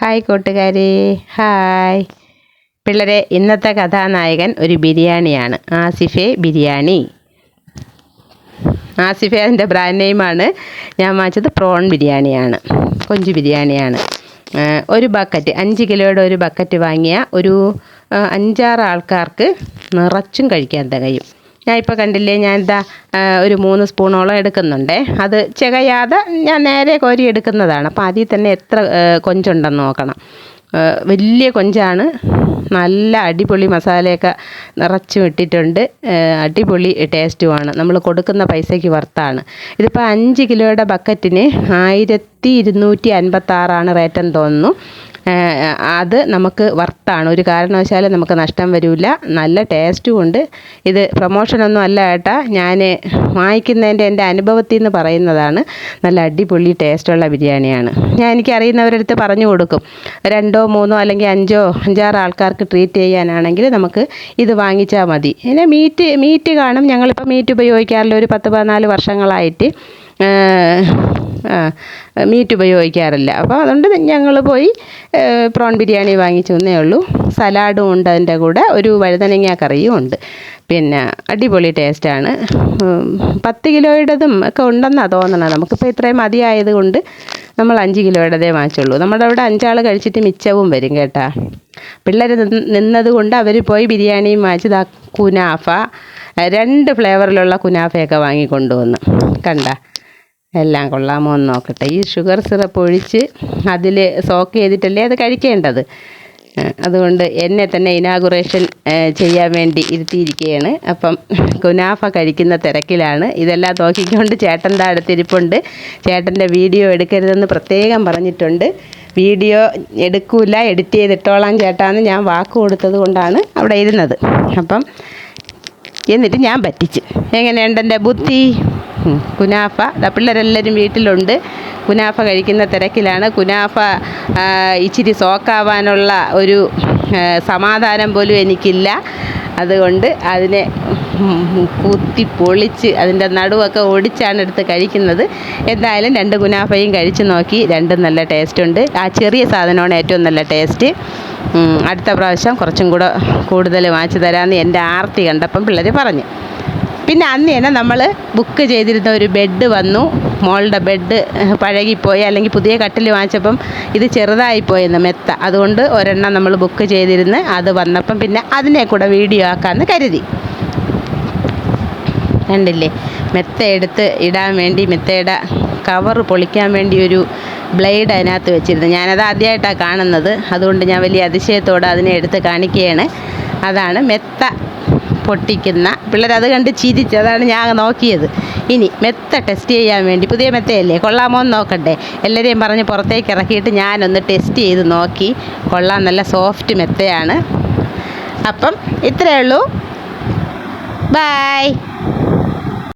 Hi കൂട്ടുകാരി. Hi. പിള്ളേരെ ഇന്നത്തെ കഥാനായകൻ ഒരു ബിരിയാണിയാണ്. ആസിഫെ ബിരിയാണി. ആസിഫെ അതിന്റെ ബ്രാൻഡ് നെയിമാണ് ഞാൻ വാങ്ങിച്ചത് പ്രോൺ ബിരിയാണിയാണ്. കൊഞ്ച് ബിരിയാണിയാണ്. ഒരു ബക്കറ്റ് അഞ്ച് കിലോയുടെ ഒരു ബക്കറ്റ് വാങ്ങിയ ഒരു അഞ്ചാറ് ആൾക്കാർക്ക് നിറച്ചും കഴിക്കാൻ തികയും. ഞാൻ ഇപ്പോൾ കണ്ടില്ലേ ഞാൻ എന്താ ഒരു മൂന്ന് സ്പൂണോളം എടുക്കുന്നുണ്ടേ. അത് ചികയാതെ ഞാൻ നേരെ കോരി എടുക്കുന്നതാണ്. അപ്പോൾ അതിൽ തന്നെ എത്ര കൊഞ്ചുണ്ടെന്ന് നോക്കണം. വലിയ കൊഞ്ചാണ്. നല്ല അടിപൊളി മസാലയൊക്കെ നിറച്ചും ഇട്ടിട്ടുണ്ട് അടിപൊളി ടേസ്റ്റുമാണ് നമ്മൾ കൊടുക്കുന്ന പൈസയ്ക്ക് വർത്താണ് ഇതിപ്പോൾ അഞ്ച് കിലോയുടെ ബക്കറ്റിന് ആയിരത്തി ഇരുന്നൂറ്റി അൻപത്താറാണ് റേറ്റെന്ന് തോന്നുന്നു. അത് നമുക്ക് വർത്താണ് ഒരു കാരണവശാലും നമുക്ക് നഷ്ടം വരില്ല നല്ല ടേസ്റ്റും ഉണ്ട്. ഇത് പ്രൊമോഷനൊന്നും അല്ല ഏട്ടാ. ഞാൻ വാങ്ങിക്കുന്നതിന്റെ എന്റെ അനുഭവത്തിൽ നിന്ന് പറയുന്നതാണ്. നല്ല അടിപൊളി ടേസ്റ്റുള്ള ബിരിയാണിയാണ്. ഞാൻ എനിക്ക് അറിയുന്നവരടുത്ത് പറഞ്ഞു കൊടുക്കും. രണ്ടോ മൂന്നോ അല്ലെങ്കിൽ അഞ്ചോ അഞ്ചാറ് ആൾക്കാർക്ക് ട്രീറ്റ് ചെയ്യാനാണെങ്കിൽ നമുക്ക് ഇത് വാങ്ങിച്ചാൽ മതി. പിന്നെ മീറ്റ് മീറ്റ് കാണും. ഞങ്ങളിപ്പോൾ മീറ്റ് ഉപയോഗിക്കാറില്ല. ഒരു പത്ത് പതിനാല് വർഷങ്ങളായിട്ട് മീറ്റ് ഉപയോഗിക്കാറില്ല. അപ്പോൾ അതുകൊണ്ട് ഞങ്ങൾ പോയി പ്രോൺ ബിരിയാണി വാങ്ങിച്ചു എന്നേ ഉള്ളൂ. സലാഡും ഉണ്ട് അതിന്റെ കൂടെ. ഒരു വഴുതനങ്ങ കറിയും ഉണ്ട്. പിന്നെ അടിപൊളി ടേസ്റ്റാണ് പത്ത് കിലോയുടേതും ഒക്കെ ഉണ്ടെന്നാണ് തോന്നണത് നമുക്കിപ്പോൾ ഇത്രയും മതിയായത് കൊണ്ട് നമ്മൾ അഞ്ച് കിലോയുടേതേ വാങ്ങിച്ചുള്ളൂ. നമ്മുടെ അവിടെ അഞ്ചാൾ കഴിച്ചിട്ട് മിച്ചവും വരും കേട്ടാ. പിള്ളേർ നിന്നതുകൊണ്ട് അവർ പോയി ബിരിയാണിയും വാങ്ങിച്ചത് ആ കുനാഫ രണ്ട് ഫ്ലേവറിലുള്ള കുനാഫയൊക്കെ വാങ്ങിക്കൊണ്ടുവന്ന്. കണ്ട? എല്ലാം കൊള്ളാമോ എന്ന് നോക്കട്ടെ. ഈ ഷുഗർ സിറപ്പ് ഒഴിച്ച് അതിൽ സോക്ക് ചെയ്തിട്ടല്ലേ അത് കഴിക്കേണ്ടത്? അതുകൊണ്ട് എന്നെ തന്നെ ഇനാഗുറേഷൻ ചെയ്യാൻ വേണ്ടി ഇരുത്തിയിരിക്കുകയാണ്. അപ്പം കുനാഫ കഴിക്കുന്ന തിരക്കിലാണ്. ഇതെല്ലാം നോക്കിക്കൊണ്ട് ചേട്ടന്റെ അടുത്തിരിപ്പുണ്ട്. ചേട്ടന്റെ വീഡിയോ എടുക്കരുതെന്ന് പ്രത്യേകം പറഞ്ഞിട്ടുണ്ട്. വീഡിയോ എടുക്കൂല എഡിറ്റ് ചെയ്തിട്ടോളാം ചേട്ടാന്ന് ഞാൻ വാക്ക് കൊടുത്തത് കൊണ്ടാണ് അവിടെ ഇരുന്നത്. അപ്പം എന്നിട്ട് ഞാൻ പറ്റിച്ച്. എങ്ങനെയുണ്ട് എന്റെ ബുദ്ധി? കുനാഫ പിള്ളേരെല്ലാവരും വീട്ടിലുണ്ട്. കുനാഫ കഴിക്കുന്ന തിരക്കിലാണ്. കുനാഫ ഇച്ചിരി സോക്കാവാനുള്ള ഒരു സമാധാനം പോലും എനിക്കില്ല. അതുകൊണ്ട് അതിനെ കുത്തി പൊളിച്ച് അതിന്റെ നടുവൊക്കെ ഒടിച്ചാണ് എടുത്ത് കഴിക്കുന്നത്. എന്തായാലും രണ്ട് കുനാഫയും കഴിച്ച് നോക്കി. രണ്ടും നല്ല ടേസ്റ്റ് ഉണ്ട്. ആ ചെറിയ സാധനമാണ് ഏറ്റവും നല്ല ടേസ്റ്റ് അടുത്ത പ്രാവശ്യം കുറച്ചും കൂടെ കൂടുതൽ വാങ്ങിച്ചു തരാമെന്ന് എന്റെ ആർത്തി കണ്ടപ്പം പിള്ളേർ പറഞ്ഞു. പിന്നെ അന്ന് തന്നെ നമ്മൾ ബുക്ക് ചെയ്തിരുന്ന ഒരു ബെഡ് വന്നു. മോളുടെ ബെഡ് പഴകിപ്പോയി. അല്ലെങ്കിൽ പുതിയ കട്ടിൽ വാങ്ങിച്ചപ്പം ഇത് ചെറുതായിപ്പോയെന്ന് മെത്ത. അതുകൊണ്ട് ഒരെണ്ണം നമ്മൾ ബുക്ക് ചെയ്തിരുന്ന് അത് വന്നപ്പം പിന്നെ അതിനെ കൂടെ വീഡിയോ ആക്കാമെന്ന് കരുതി. കണ്ടില്ലേ? മെത്ത എടുത്ത് ഇടാൻ വേണ്ടി മെത്തയുടെ കവർ പൊളിക്കാൻ വേണ്ടി ഒരു ബ്ലേഡ് അതിനകത്ത് വെച്ചിരുന്നു. ഞാനത് ആദ്യമായിട്ടാണ് കാണുന്നത്. അതുകൊണ്ട് ഞാൻ വലിയ അതിശയത്തോടെ അതിനെ എടുത്ത് കാണിക്കുകയാണ്. അതാണ് മെത്ത പൊട്ടിക്കുന്ന പിള്ളേരത് കണ്ട് ചിരിച്ച് അതാണ് ഞാൻ നോക്കിയത്. ഇനി മെത്ത ടെസ്റ്റ് ചെയ്യാൻ വേണ്ടി പുതിയ മെത്തയല്ലേ? കൊള്ളാമോ എന്ന് നോക്കട്ടെ എല്ലാവരെയും പറഞ്ഞ് പുറത്തേക്ക് ഇറക്കിയിട്ട് ഞാനൊന്ന് ടെസ്റ്റ് ചെയ്ത് നോക്കി. കൊള്ളാം നല്ല സോഫ്റ്റ് മെത്തയാണ്. അപ്പം ഇത്രയേ ഉള്ളൂ. ബായ്